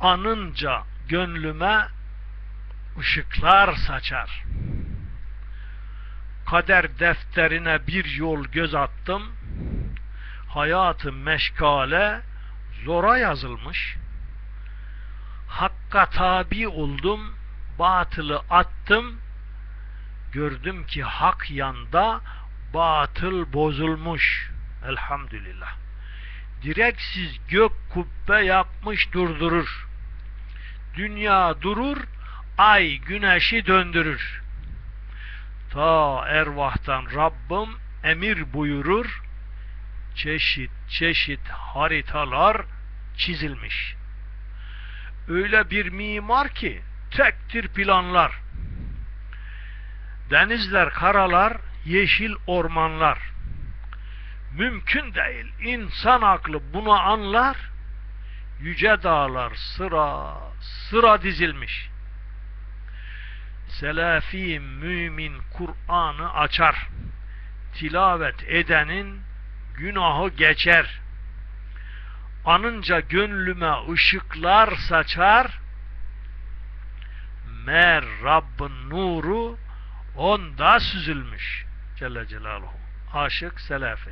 anınca gönlüme ışıklar saçar. Kader defterine bir yol göz attım. Hayatı meşgale zora yazılmış. Hakka tabi oldum, batılı attım. Gördüm ki hak yanda, batıl bozulmuş. Elhamdülillah. Direksiz gök kubbe yapmış durdurur. Dünya durur, ay güneşi döndürür. Ta ervahtan Rabbim emir buyurur, çeşit çeşit haritalar çizilmiş. Öyle bir mimar ki tektir planlar. Denizler, karalar, yeşil ormanlar. Mümkün değil. İnsan aklı bunu anlar. Yüce dağlar sıra sıra dizilmiş. Selafi mümin Kur'an'ı açar. Tilavet edenin günahı geçer. Anınca gönlüme ışıklar saçar. Mer Rabbin nuru onda süzülmüş. Celle Celaluhu. Aşık Selafi.